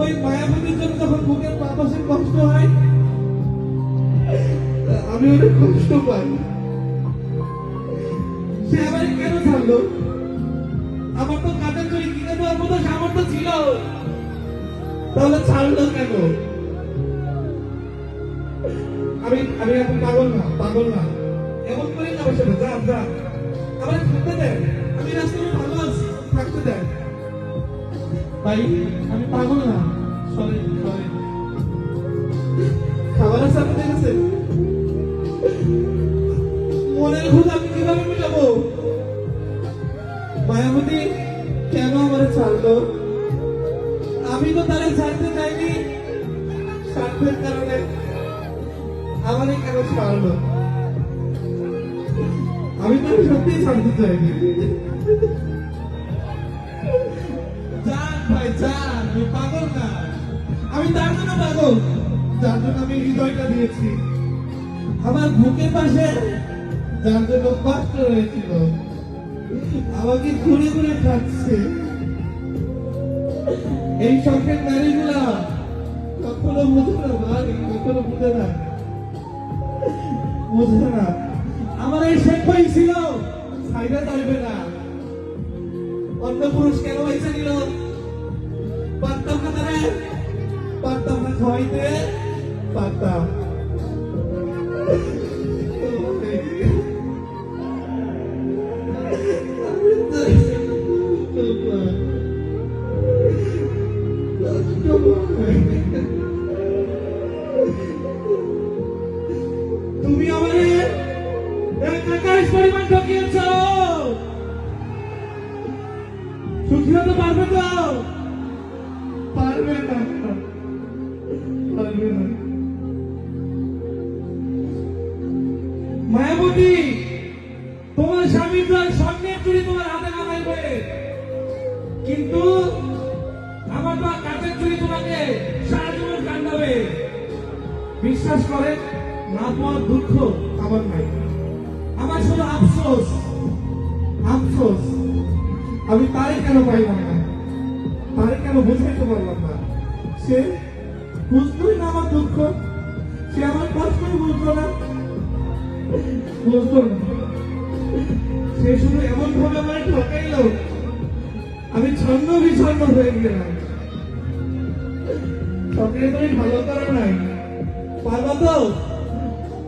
ওই মায়াবতীর জন্য যখন বুকের বাতাসে কষ্ট হয়, আমি অনেক কষ্ট পাই। সে আবার কেন ছাড়লো? আমার তো কাজের চুরি কিনে দেওয়ার মতো সামর্থ্য ছিল। তাহলে ছাড়লো কেন? আমি আমি এখন পাগল না পাগল না। এমন করে যাব সেটা যা যা। আমার থাকতে দেন। আমি রাস্তায় ভালো আছি, থাকতে দেন। ভাই, আমি পাগল না। মনের খুদ আমি কীভাবে মিটাবো? মায়াবতী, কেন আমার ছাড়লো? আমি তো তারে ছাড়তে চাইনি। স্বার্থের কারণে আমারই কেন ছাড়লো? আমি তো সত্যিই ছাড়তে চাইনি। যান ভাই আমি পাগল না। আমি তার জন্য পাগল। যার জন্য আমি হৃদয়টা দিয়েছি। আমার বুকের পাশে যার জন্য কষ্ট হয়েছিল। আমাকে ঘুরে ঘুরে খাচ্ছে। এই শখের নারীগুলা কখনো বুঝে না ভাই, কখনো বুঝে না। বুঝে না। আমার এই ছিল না। অন্য পুরুষ কেন হয়েছে নিল? পারতাম না। তারা পারতাম না পারতাম তুমি আমারে আকাশ পরিমাণ ঠকিয়েছ। সুখী হতে পারবে তো? আমার তো কাঠের চুরি তোমাকে সারা জীবন কান্দাবে। বিশ্বাস করে না পাওয়ার দুঃখ আমার নাই। আমার শুধু আফসোস আফসোস। আমি তারে কেন পাইলাম না? তারে কেন বুঝাইতে পারলাম না? সে বুঝতোই না আমার দুঃখ, সে আমার কষ্টই বুঝলো না। বুঝলো না। সে শুধু এমন ভাবে আমার ঠকাইলো ছন্ন বিছন্ন হয়ে গেলাম সবকে তুমি ভালো করো নাই। পারবা তো?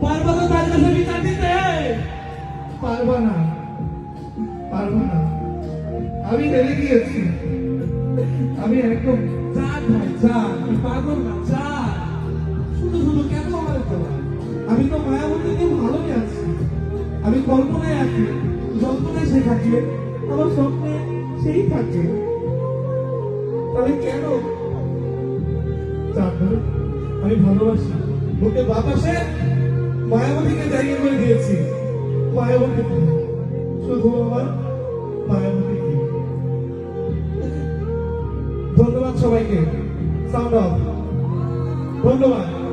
পারবা তো তার কাছে বিচার দিতে? পারবা না। পারবা না। আমি হেরে গিয়েছি। আমি একদম ভাই যা। আমি পাগল না, যা। শুধু শুধু কেন আমার আমি তো মায়াবতীকে ভালোই আছি। আমি কল্পনায় আছি সে থাকে। আমার স্বপ্নে সেই থাকে তাহলে কেন? আমি ভালোবাসি। বুকে বাতাসে মায়াবতীকে জায়গা করে দিয়েছি। মায়াবতী শুধু আমার মায়াবতী ধন্যবাদ সবাইকে। সাউন্ড অফ ধন্যবাদ।